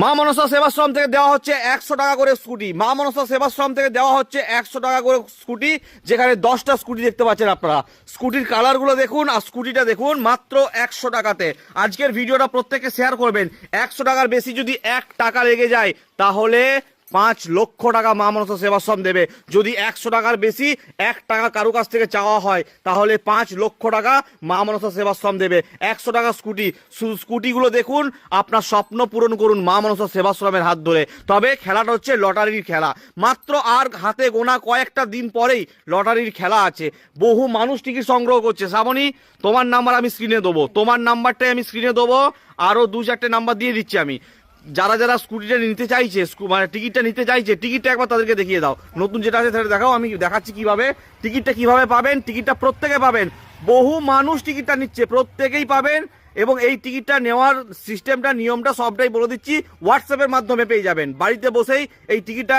মা মনসা সেবাশ্রম থেকে দেওয়া হচ্ছে একশো টাকা করে স্কুটি। মা মনসা সেবাশ্রম থেকে দেওয়া হচ্ছে একশো টাকা করে স্কুটি, যেখানে দশটা স্কুটি দেখতে পাচ্ছেন আপনারা। স্কুটির কালারগুলো দেখুন আর স্কুটিটা দেখুন মাত্র একশো টাকাতে। আজকের ভিডিওটা প্রত্যেকে শেয়ার করবেন। একশো টাকার বেশি যদি এক টাকা লেগে যায়, তাহলে পাঁচ লক্ষ টাকা মা মনসা সেবাশ্রম দেবে। যদি একশো টাকার বেশি, এক টাকা কারও কাছ থেকে চাওয়া হয়, তাহলে পাঁচ লক্ষ টাকা মা মনসা সেবাশ্রম দেবে। একশো টাকা স্কুটি। স্কুটিগুলো দেখুন, আপনার স্বপ্ন পূরণ করুন মা মনসা সেবাশ্রমের হাত ধরে। তবে খেলাটা হচ্ছে লটারির খেলা। মাত্র আর হাতে গোনা কয়েকটা দিন পরেই লটারির খেলা আছে। বহু মানুষ টিকিট সংগ্রহ করছে। শ্রাবণী, তোমার নাম্বার আমি স্ক্রিনে দেবো। তোমার নাম্বারটাই আমি স্ক্রিনে দেবো। আরও দু চারটে নাম্বার দিয়ে দিচ্ছি আমি। যারা যারা স্কুটিটা নিতে চাইছে মানে টিকিটটা নিতে চাইছে, টিকিটটা একবার তাদেরকে দেখিয়ে দাও। নতুন যেটা আছে সেটা দেখাও, আমি দেখাচ্ছি কীভাবে। টিকিটটা কীভাবে পাবেন? টিকিটটা প্রত্যেকে পাবেন। বহু মানুষ টিকিটটা নিচ্ছে, প্রত্যেকেই পাবেন। এবং এই টিকিটটা নেওয়ার সিস্টেমটা, নিয়মটা সবটাই বলে দিচ্ছি। হোয়াটসঅ্যাপের মাধ্যমে পেয়ে যাবেন। বাড়িতে বসেই এই টিকিটটা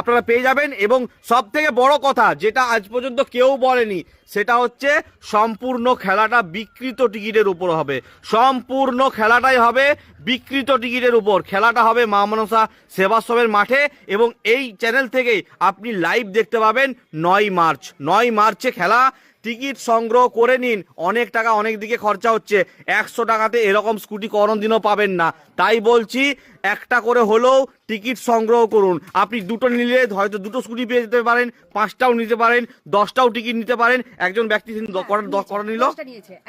আপনারা পেয়ে যাবেন। এবং সব থেকে বড় কথা, যেটা আজ পর্যন্ত কেউ বলেনি, সেটা হচ্ছে সম্পূর্ণ খেলাটা বিকৃত টিকিটের উপর হবে। সম্পূর্ণ খেলাটাই হবে বিকৃত টিকিটের উপর। খেলাটা হবে মা মনসা সেবাশ্রমের মাঠে এবং এই চ্যানেল থেকেই আপনি লাইভ দেখতে পাবেন নয় মার্চ। নয় মার্চে খেলা টিকিট সংগ্রহ করে নিন। অনেক টাকা অনেক দিকে খরচা হচ্ছে। একশো টাকাতে এরকম স্কুটি কোনোদিনও পাবেন না। তাই বলছি একটা করে হলেও টিকিট সংগ্রহ করুন। আপনি দুটো নিলে হয়তো দুটো স্কুটি পেয়ে যেতে পারেন পাঁচটাও নিতে পারেন দশটাও টিকিট নিতে পারেন। একজন ব্যক্তি কটা নিল?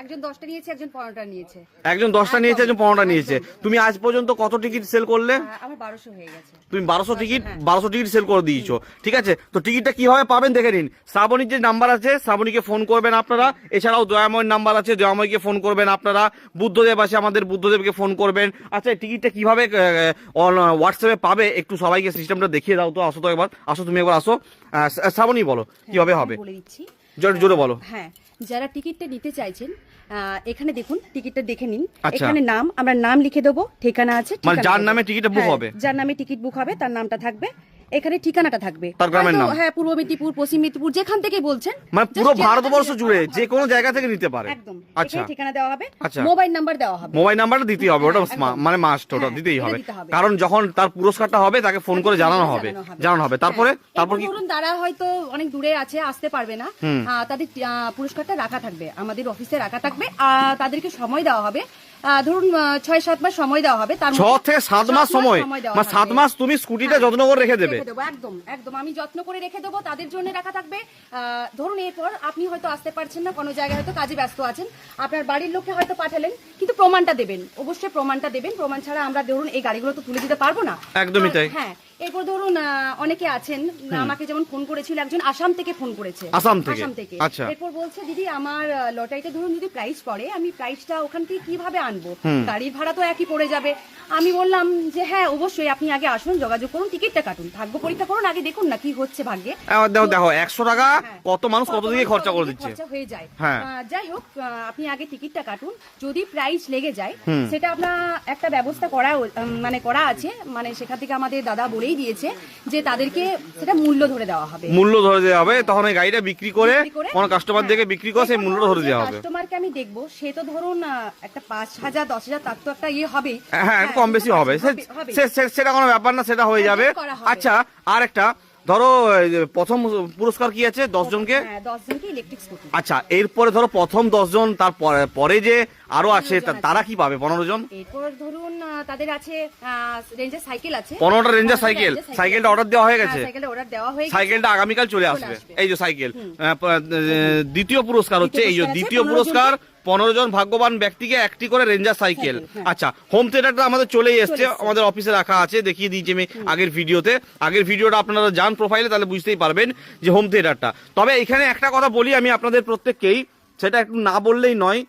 একজন দশটা নিয়েছে একজন পনেরোটা নিয়েছে। একজন দশটা নিয়েছে একজন পনেরোটা নিয়েছে। তুমি আজ পর্যন্ত কত টিকিট সেল করলে? আমার বারোশো হয়ে গেছে। তুমি বারোশো টিকিট বারোশো টিকিট সেল করে দিয়েছ। ঠিক আছে? তো টিকিটটা কীভাবে পাবেন দেখে নিন। শ্রাবণীর যে নাম্বার আছে শ্রাবণীকে ফোন করবেন আপনারা। এছাড়াও দয়াময়ের নাম্বার আছে দয়াময়কে ফোন করবেন আপনারা। বুদ্ধদেব আছে আমাদের বুদ্ধদেবকে ফোন করবেন। আচ্ছা টিকিটটা কীভাবে হোয়াটসঅ্যাপে পাবে একটু সবাইকে সিস্টেমটা দেখিয়ে দাও তো আসো তো একবার আসো তুমি একবার আসো। শ্রাবণী বলো কীভাবে হবে? জোরে জোরে বলো। হ্যাঁ যারা টিকিটটা নিতে চাইছেন এখানে দেখুন টিকিটটা দেখে নিন। আচ্ছা। এখানে নাম আমরা নাম লিখে দেবো ঠিকানা আছে মানে যার নামে টিকিটটা book হ্যাঁ, হবে? যার নামে টিকিট বুক হবে তার নামটা থাকবে। এখানে ঠিকানাটা থাকবে। তার গ্রামের নাম। হ্যাঁ পূর্ব মেদিনীপুর পশ্চিম মেদিনীপুর যেখান থেকে বলছেন মানে just পুরো ভারতবর্ষ জুড়ে দেওয়া যে কোনো জায়গা থেকে নিতে পারে। একদম আচ্ছা। এখানে ঠিকানা দেওয়া হবে আচ্ছা। মোবাইল নাম্বার দেওয়া হবে। মোবাইল নাম্বারটা দিতেই হবে ওটা মা- মানে মাস্ট ওটা হ্যাঁ, দিতেই এটা হবে। দিতে হবে। কারণ যখন তার পুরস্কারটা হবে তাকে ফোন করে জানানো হবে জানানো হবে। তারপরে হ্যাঁ, তারপর এরপর কি ধরুন তারা হয়তো অনেক দূরে আছে আসতে পারবে না। আহ, তাদের আহ, পুরস্কারটা রাখা থাকবে আমাদের অফিসে রাখা থাকবে। আহ, তাদেরকে সময় দেওয়া হবে। ধরুন ছয় সাত মাস সময় দেওয়া হবে তার ছ থেকে সাত মাস সময়। মানে সাত মাস তুমি স্কুটিটা হ্যাঁ, যত্ন করে রেখে দেবে। একদম একদম আমি যত্ন করে রেখে দেবো তাদের জন্য রাখা থাকবে। আহ, ধরুন এরপর আপনি হয়তো আসতে পারছেন না কোনো জায়গায় হয়তো কাজে ব্যস্ত আছেন আপনার বাড়ির লোককে হয়তো পাঠালেন কিন্তু প্রমাণটা দেবেন অবশ্যই প্রমাণটা দেবেন প্রমাণ ছাড়া আমরা ধরুন এই গাড়িগুলো তো তুলে দিতে পারব না। একদমই তাই। হ্যাঁ এরপর ধরুন অনেকে আছেন আমাকে যেমন ফোন করেছিল একজন আসাম থেকে ফোন করেছে। আসাম থেকে? আসাম থেকে। আচ্ছা। এরপর বলছে দিদি আমার লটারিতে ধরুন যদি প্রাইস পড়ে আমি প্রাইসটা ওখান থেকে কীভাবে আনব? গাড়ির ভাড়া তো একই পড়ে যাবে। আমি বললাম যে হ্যাঁ অবশ্যই আপনি আগে আসুন যোগাযোগ করুন টিকিটটা কাটুন। ভাগ্য পরীক্ষা করুন আগে দেখুন না কি হচ্ছে ভাগ্যে। দেখো দেখো একশো টাকা হ্যাঁ। কত মানুষ কত দিকে খরচা করে দিচ্ছে? খরচা হয়ে যায়। হ্যাঁ। যাই হোক আপনি আগে টিকিটটা কাটুন। যদি প্রাইস লেগে যায় সেটা আপনার একটা ব্যবস্থা করা মানে করা আছে। মানে সেখান থেকে আমাদের দাদা বলেই দিয়েছে যে তাদেরকে সেটা মূল্য ধরে দেওয়া হবে। মূল্য ধরে দেওয়া হবে তখন ওই গাড়িটা বিক্রি করে কোন কাস্টমার দিকে দেখে বিক্রি করে সেই মূল্য ধরে দেওয়া হবে। কাস্টমারকে আমি দেখব সে তো ধরুন একটা পাঁচ হাজার দশ হাজার তার তো একটা ইয়ে হবেই। হ্যাঁ কম বেশি হবে। সে- হবে। সেটা কোনো ব্যাপার না সেটা হয়ে যাবে। আচ্ছা আর একটা ধরো প্রথম পুরস্কার কি আছে দশ জনকে? হ্যাঁ দশ আচ্ছা এরপরে ধরো প্রথম দশজন তার পরে- পরে যে আরও আছে তারা কি পাবে পনেরো জন? এরপর ধরুন তাদের আছে রেঞ্জের সাইকেল আছে। পনেরোটা রেঞ্জার সাইকেল সাইকেলটা অর্ডার দেওয়া হয়ে গেছে? সাইকেলটা হয়ে আগামীকাল চলে আসবে। এই যে সাইকেল দ্বিতীয় পুরস্কার হচ্ছে এই যে দ্বিতীয় পুরস্কার পনেরো জন ভাগ্যবান ব্যক্তিকে একটি করে রেঞ্জার সাইকেল। সাইকেল, হ্যাঁ। আচ্ছা হোম থিয়েটারটা আমাদের চলেই এসছে এসছে। আমাদের অফিসে রাখা আছে দেখিয়ে দিয়েছি আমি আগের ভিডিওতে। আগের ভিডিওটা আপনারা যান প্রোফাইলে তাহলে বুঝতেই পারবেন যে হোম থিয়েটারটা তবে এখানে একটা কথা বলি আমি আপনাদের প্রত্যেককেই সেটা একটু না বললেই নয়।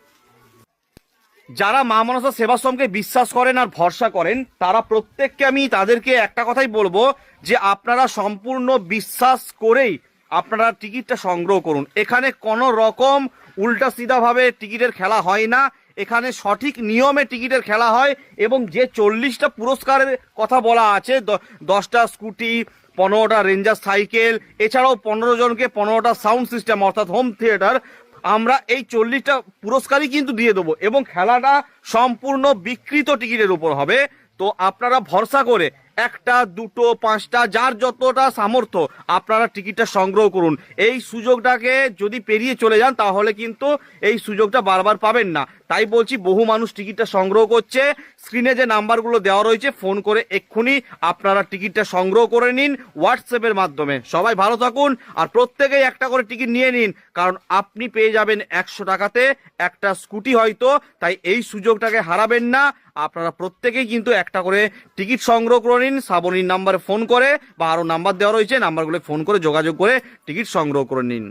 যারা মা মনসা সেবাশ্রমকে বিশ্বাস করেন আর ভরসা করেন তারা প্রত্যেককে আমি তাদেরকে একটা কথাই বলব যে আপনারা সম্পূর্ণ বিশ্বাস করেই আপনারা টিকিটটা সংগ্রহ করুন। এখানে কোনো রকম উল্টা সিধাভাবে টিকিটের খেলা হয় না। এখানে সঠিক নিয়মে টিকিটের খেলা হয় এবং যে চল্লিশটা পুরস্কারের কথা বলা আছে দশটা স্কুটি, পনেরোটা রেঞ্জার সাইকেল, এছাড়াও পনেরো জনকে পনেরোটা সাউন্ড সিস্টেম, অর্থাৎ হোম থিয়েটার, আমরা এই চল্লিশটা পুরস্কারই কিন্তু দিয়ে দেবো এবং খেলাটা সম্পূর্ণ বিকৃত টিকিটের উপর হবে। তো আপনারা ভরসা করে একটা, দুটো, পাঁচটা, যার যতটা সামর্থ্য, আপনারা টিকিটটা সংগ্রহ করুন। এই সুযোগটাকে যদি পেরিয়ে চলে যান, তাহলে কিন্তু এই সুযোগটা বারবার পাবেন না। তাই বলছি, বহু মানুষ টিকিটটা সংগ্রহ করছে। স্ক্রিনে যে নাম্বারগুলো দেওয়া রয়েছে, ফোন করে এক্ষুনি আপনারা টিকিটটা সংগ্রহ করে নিন হোয়াটসঅ্যাপের মাধ্যমে। সবাই ভালো থাকুন আর প্রত্যেকেই একটা করে টিকিট নিয়ে নিন, কারণ আপনি পেয়ে যাবেন একশো টাকাতে একটা স্কুটি হয়তো, তাই এই সুযোগটাকে হারাবেন না। আপনারা প্রত্যেকেই কিন্তু একটা করে টিকিট সংগ্রহ করে নিন। শ্রাবণীর নাম্বারে ফোন করে বা আরও নাম্বার দেওয়া রয়েছে নাম্বারগুলো ফোন করে যোগাযোগ করে টিকিট সংগ্রহ করে নিন।